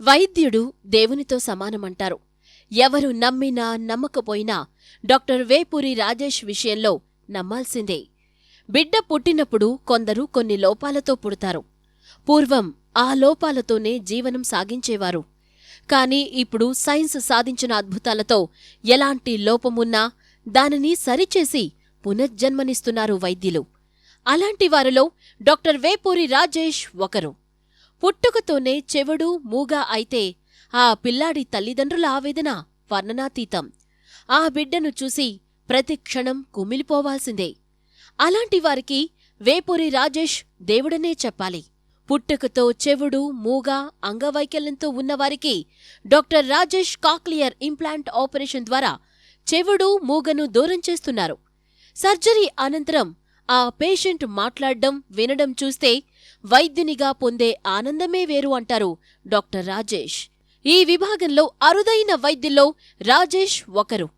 వైద్యుడు దేవునితో సమానమంటారు. ఎవరు నమ్మినా నమ్మకపోయినా డాక్టర్ వేపూరి రాజేష్ విషయంలో నమ్మాల్సిందే. బిడ్డ పుట్టినప్పుడు కొందరు కొన్ని లోపాలతో పుడతారు. పూర్వం ఆ లోపాలతోనే జీవనం సాగించేవారు. కాని ఇప్పుడు సైన్స్ సాధించిన అద్భుతాలతో ఎలాంటి లోపమున్నా దానిని సరిచేసి పునర్జన్మనిస్తున్నారు వైద్యులు. అలాంటి వారిలో డాక్టర్ వేపూరి రాజేష్ ఒకరు. పుట్టుకతోనే చెవుడు మూగా అయితే ఆ పిల్లాడి తల్లిదండ్రుల ఆవేదన వర్ణనాతీతం. ఆ బిడ్డను చూసి ప్రతి క్షణం కుమిలిపోవాల్సిందే. అలాంటి వారికి వేపూరి రాజేష్ దేవుడనే చెప్పాలి. పుట్టుకతో చెవుడు మూగా అంగవైకల్యంతో ఉన్నవారికి doctor Rajesh cochlear implant operation ద్వారా చెవుడు మూగను దూరం చేస్తున్నారు. సర్జరీ అనంతరం ఆ పేషెంట్ మాట్లాడడం వినడం చూస్తే వైద్యునిగా పొందే ఆనందమే వేరు అంటారు డాక్టర్ రాజేష్. ఈ విభాగంలో అరుదైన వైద్యుల్లో రాజేష్ ఒకరు.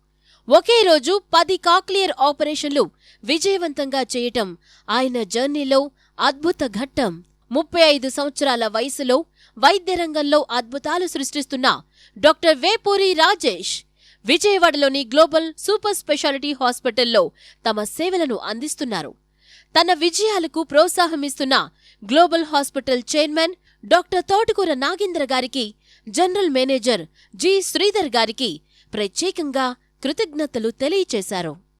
ఒకే రోజు పది కాక్లియర్ ఆపరేషన్లు విజయవంతంగా చేయటం ఆయన జర్నీలో అద్భుత ఘట్టం. ముప్పై ఐదు సంవత్సరాల వయసులో వైద్య రంగంలో అద్భుతాలు సృష్టిస్తున్న డాక్టర్ వేపూరి రాజేష్ విజయవాడలోని గ్లోబల్ సూపర్ స్పెషాలిటీ హాస్పిటల్లో తమ సేవలను అందిస్తున్నారు. తన విజయాలకు ప్రోత్సాహమిస్తున్న global hospital chairman doctor Thotakura Nagendra గారికి జనరల్ మేనేజర్ జి శ్రీధర్ గారికి ప్రత్యేకంగా కృతజ్ఞతలు తెలియచేశారు.